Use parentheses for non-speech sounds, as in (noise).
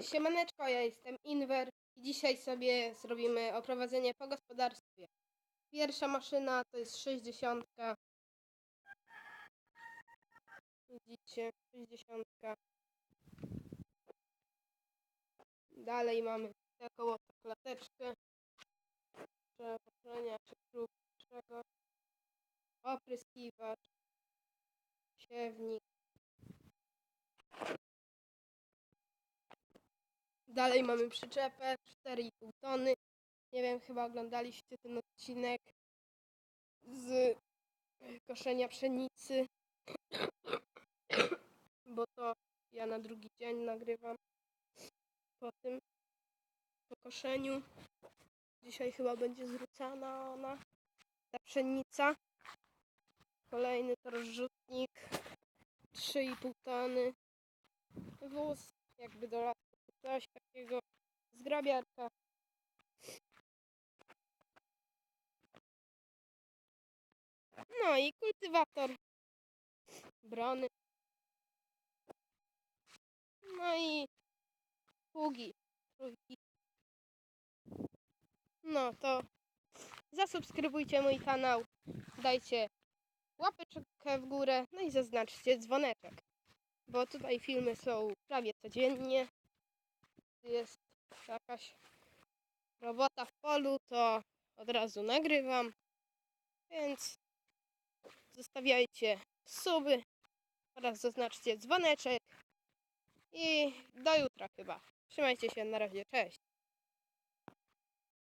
Siemaneczko, ja jestem Inwer i dzisiaj sobie zrobimy oprowadzenie po gospodarstwie. Pierwsza maszyna to jest 60. Widzicie, 60. Dalej mamy taką klateczkę. Przepoczenia czy czego. Opryskiwacz. Siewnik. Dalej mamy przyczepę 4,5 tony. Nie wiem, chyba oglądaliście ten odcinek z koszenia pszenicy. (coughs) Bo to ja na drugi dzień nagrywam po tym po koszeniu. Dzisiaj chyba będzie zwrócana ona, ta pszenica. Kolejny to rozrzutnik 3,5 tony. Wóz jakby do lasu coś takiego. Zgrabiarka. No i kultywator. Brony. No i pługi. trójki. No to zasubskrybujcie mój kanał. Dajcie łapeczkę w górę. No i zaznaczcie dzwoneczek. Bo tutaj filmy są prawie codziennie jest jakaś robota w polu, to od razu nagrywam. Więc zostawiajcie suby oraz zaznaczcie dzwoneczek. I do jutra chyba. Trzymajcie się, na razie, cześć.